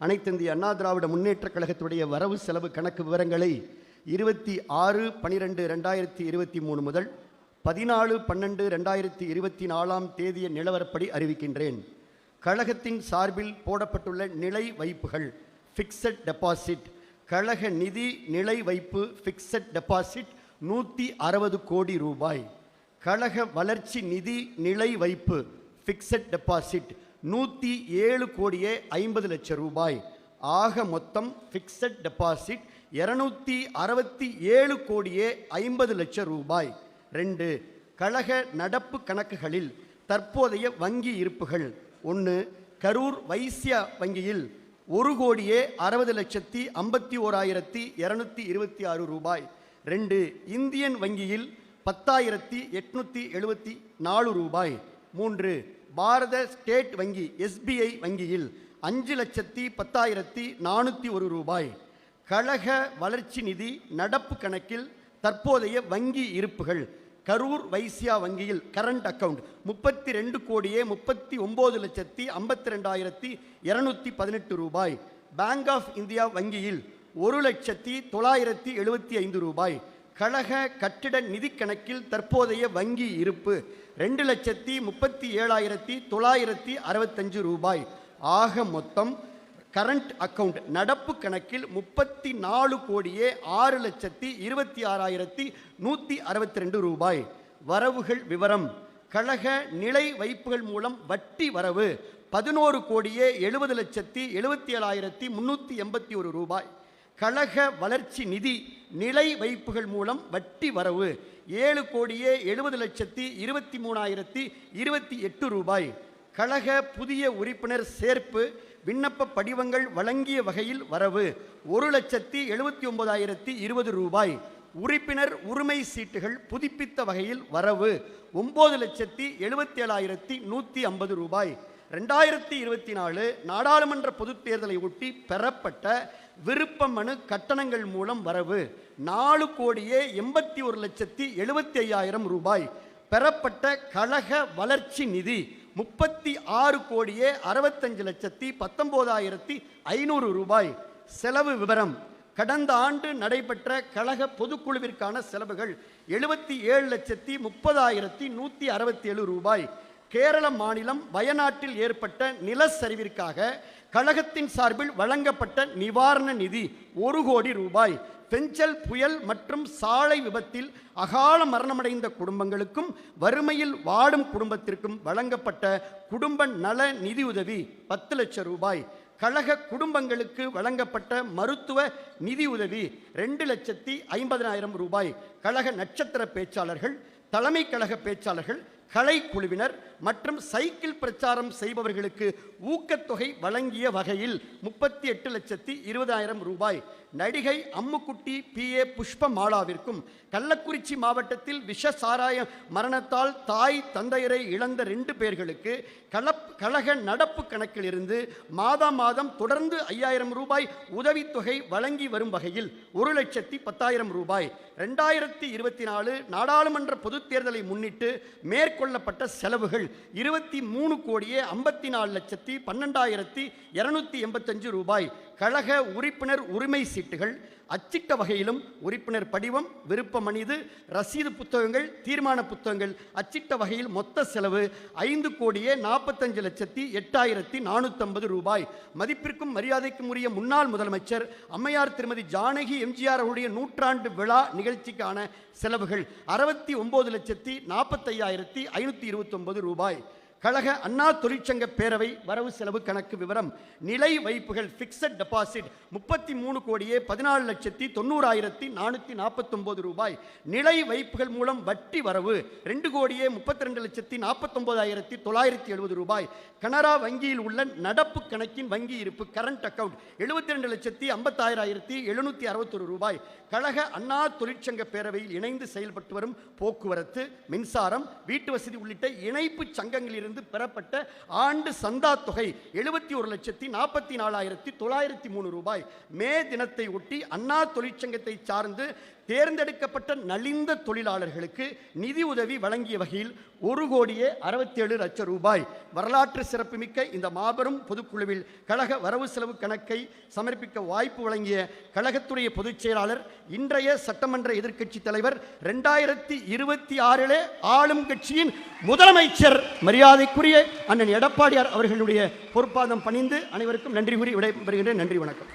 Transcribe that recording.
அனைத்திந்திய அண்ணா திராவிட முன்னேற்றக் கழகத்துடைய வரவு செலவு கணக்கு விவரங்களை இருபத்தி ஆறு பனிரெண்டு ரெண்டாயிரத்தி இருபத்தி மூணு முதல் பதினாலு பன்னெண்டு ரெண்டாயிரத்தி இருபத்தி நாலாம் தேதிய நிலவரப்படி அறிவிக்கின்றேன். கழகத்தின் சார்பில் போடப்பட்டுள்ள நிலை வைப்புகள் ஃபிக்ஸட் டெபாசிட் கழக நிதி நிலை வைப்பு ஃபிக்ஸட் டெபாசிட் நூற்றி அறுபது கோடி ரூபாய். கழக வளர்ச்சி நிதி நிலை வைப்பு ஃபிக்ஸட் டெபாசிட் நூற்றி ஏழு கோடியே ஐம்பது லட்சம் ரூபாய். ஆக மொத்தம் ஃபிக்ஸட் டெபாசிட் இரநூத்தி அறுபத்தி ஏழு கோடியே ஐம்பது லட்சம் ரூபாய். ரெண்டு கழக நடப்பு கணக்குகளில் தற்போதைய வங்கி இருப்புகள். ஒன்று கரூர் வைசியா வங்கியில் ஒரு கோடியே அறுபது லட்சத்தி ஐம்பத்தி ஓராயிரத்தி இரநூத்தி இருபத்தி ஆறு ரூபாய். ரெண்டு இந்தியன் வங்கியில் பத்தாயிரத்தி எட்நூற்றி எழுபத்தி நாலு ரூபாய். மூன்று பாரத ஸ்டேட் வங்கி எஸ்பிஐ வங்கியில் அஞ்சு லட்சத்தி பத்தாயிரத்தி நானூற்றி ஒரு ரூபாய். கழக வளர்ச்சி நிதி நடப்பு கணக்கில் தற்போதைய வங்கி இருப்புகள் கரூர் வைசியா வங்கியில் கரண்ட் அக்கவுண்ட் முப்பத்தி ரெண்டு கோடியே முப்பத்தி ஒம்பது லட்சத்தி ஐம்பத்தி ரெண்டாயிரத்தி இரநூத்தி பதினெட்டு ரூபாய். பேங்க் ஆஃப் இந்தியா வங்கியில் ஒரு லட்சத்தி தொள்ளாயிரத்தி எழுபத்தி ஐந்து ரூபாய். கழக கட்டிட நிதி கணக்கில் தற்போதைய வங்கி இருப்பு ரெண்டு லட்சத்தி முப்பத்தி ஏழாயிரத்தி தொள்ளாயிரத்தி அறுபத்தஞ்சு ரூபாய். ஆக மொத்தம் கரண்ட் அக்கவுண்ட் நடப்பு கணக்கில் முப்பத்தி நாலு கோடியே ஆறு லட்சத்தி இருபத்தி ஆறாயிரத்தி நூற்றி அறுபத்தி ரெண்டு ரூபாய். வரவுகள் விவரம் கழக நிலை வைப்புகள் மூலம் வட்டி வரவு பதினோரு கோடியே எழுபது லட்சத்தி எழுபத்தி ஏழாயிரத்தி முந்நூற்றி எண்பத்தி ஒரு ரூபாய். கழக வளர்ச்சி நிதி நிலை வைப்புகள் மூலம் வட்டி வரவு ஏழு கோடியே எழுபது லட்சத்தி இருபத்தி மூணாயிரத்தி இருபத்தி எட்டு ரூபாய். கழக புதிய உறுப்பினர் சேர்ப்பு விண்ணப்ப படிவங்கள் வழங்கிய வகையில் வரவு ஒரு லட்சத்தி எழுபத்தி ஒன்பதாயிரத்தி இருபது ரூபாய். உறுப்பினர் உரிமை சீட்டுகள் புதுப்பித்த வகையில் வரவு ஒம்பது லட்சத்தி எழுபத்தேழாயிரத்தி நூற்றி ஐம்பது ரூபாய். ரெண்டாயிரத்தி இருபத்தி நாலு நாடாளுமன்ற பொதுத் தேர்தலை ஒட்டி பெறப்பட்ட விருப்ப மனு கட்டணங்கள் மூலம் வரவு. நாலு கோடியே எண்பத்தி ஒரு லட்சத்தி எழுபத்தி ஐயாயிரம் ரூபாய். பெறப்பட்ட கழக வளர்ச்சி நிதி முப்பத்தி ஆறு கோடியே அறுபத்தஞ்சு லட்சத்தி பத்தொம்போதாயிரத்தி ஐநூறு ரூபாய். செலவு விவரம். கடந்த ஆண்டு நடைபெற்ற கழக பொதுக்குழுவிற்கான செலவுகள் எழுபத்தி ஏழு லட்சத்தி முப்பதாயிரத்தி நூற்றி அறுபத்தி ஏழு ரூபாய். கேரள மாநிலம் வயநாட்டில் ஏற்பட்ட நிலச்சரிவிற்காக கழகத்தின் சார்பில் வழங்கப்பட்ட நிவாரண நிதி ஒரு கோடி ரூபாய். பெஞ்சல் புயல் மற்றும் சாலை விபத்தில் அகால மரணமடைந்த குடும்பங்களுக்கும் வறுமையில் வாடும் குடும்பத்திற்கும் வழங்கப்பட்ட குடும்ப நல நிதியுதவி பத்து லட்சம் ரூபாய். கழக குடும்பங்களுக்கு வழங்கப்பட்ட மருத்துவ நிதியுதவி ரெண்டு லட்சத்தி ஐம்பதனாயிரம் ரூபாய். கழக நட்சத்திர பேச்சாளர்கள் தலைமை கழக பேச்சாளர்கள் கலைக்குழுவினர் மற்றும் சைக்கிள் பிரச்சாரம் செய்பவர்களுக்கு ஊக்கத்தொகை வழங்கிய வகையில் முப்பத்தி எட்டு லட்சத்தி இருபதாயிரம் ரூபாய். நடிகை அம்முக்குட்டி பி. ஏ. புஷ்பமாலாவிற்கும் கள்ளக்குறிச்சி மாவட்டத்தில் விஷ சாராய மரணத்தால் தாய் தந்தையரை இழந்த ரெண்டு பேர்களுக்கு கலப் கழக நடப்பு கணக்கிலிருந்து மாதம் மாதா மாதம் தொடர்ந்து ஐயாயிரம் ரூபாய் உதவித்தொகை வழங்கி வரும் வகையில் ஒரு லட்சத்தி பத்தாயிரம் ரூபாய். ரெண்டாயிரத்தி இருபத்தி நாலு நாடாளுமன்ற பொதுத் தேர்தலை முன்னிட்டு மேற்கு மேற்கொள்ளப்பட்ட செலவுகள் இருபத்தி மூணு கோடியே ஐம்பத்தி நாலு லட்சத்தி பன்னெண்டாயிரத்தி இரநூத்தி எண்பத்தஞ்சு ரூபாய். கழக உறுப்பினர் உரிமை சீட்டுகள் அச்சிட்ட வகையிலும் உறுப்பினர் படிவம் விருப்ப மனிது ரசீது புத்தகங்கள் தீர்மான புத்தகங்கள். அச்சிட்ட வகையில் மொத்த செலவு ஐந்து கோடியே நாற்பத்தஞ்சு லட்சத்தி எட்டாயிரத்தி நானூற்றம்பது ரூபாய். மதிப்பிற்கும் மரியாதைக்கும் உரிய முன்னாள் முதலமைச்சர் அம்மையார் திருமதி ஜானகி எம்ஜிஆர் அவருடைய நூற்றாண்டு விழா நிகழ்ச்சிக்கான செலவுகள் அறுபத்தி ஒம்பது லட்சத்தி நாற்பத்தையாயிரத்தி ஐநூற்றி இருபத்தொம்பது ரூபாய். கழக அண்ணா தொழிற்சங்க பேரவை வரவு செலவு கணக்கு விவரம். நிலை வைப்புகள் ஃபிக்ஸட் டெபாசிட் முப்பத்தி மூணு கோடியே பதினாலு லட்சத்தி தொண்ணூறாயிரத்தி நானூற்றி நாற்பத்தொம்போது ரூபாய். நிலை வைப்புகள் மூலம் வட்டி வரவு ரெண்டு கோடியே முப்பத்தி ரெண்டு லட்சத்தி நாற்பத்தொம்போதாயிரத்தி தொள்ளாயிரத்தி எழுபது ரூபாய். கனரா வங்கியில் உள்ள நடப்பு கணக்கின் வங்கி இருப்பு கரண்ட் அக்கவுண்ட் எழுபத்தி ரெண்டு லட்சத்தி ஐம்பத்தாயிராயிரத்தி எழுநூற்றி அறுபத்தொரு ரூபாய். கழக அண்ணா தொழிற்சங்க பேரவையில் இணைந்து செயல்பட்டு வரும் போக்குவரத்து மின்சாரம் வீட்டு வசதி உள்ளிட்ட இணைப்பு சங்கங்களிலிருந்து இருந்து பெறப்பட்ட ஆண்டு சந்தா தொகை எழுபத்தி ஒரு லட்சத்தி நாற்பத்தி நாலாயிரத்தி தொள்ளாயிரத்தி மூணு ரூபாய். மே தினத்தை ஒட்டி அண்ணா தொழிற்சங்கத்தை சார்ந்து தேர்ந்தெடுக்கப்பட்ட நலிந்த தொழிலாளர்களுக்கு நிதி உதவி வழங்கிய வகையில் ஒரு கோடியே அறுபத்தேழு லட்சம் ரூபாய் வரலாற்று சிறப்புமிக்க இந்த மாபெரும் பொதுக்குழுவில் கழக வரவு செலவு கணக்கை சமர்ப்பிக்க வாய்ப்பு வழங்கிய கழகத்துடைய பொதுச் செயலாளர் இன்றைய சட்டமன்ற எதிர்க்கட்சி தலைவர் ரெண்டாயிரத்தி இருபத்தி ஆறிலே ஆளும் கட்சியின் முதலமைச்சர் மரியாதைக்குரிய அண்ணன் எடப்பாடியார் அவர்களுடைய பொறுப்பாதம் பணிந்து அனைவருக்கும் நன்றி கூறி விடைபெறுகின்றேன். நன்றி வணக்கம்.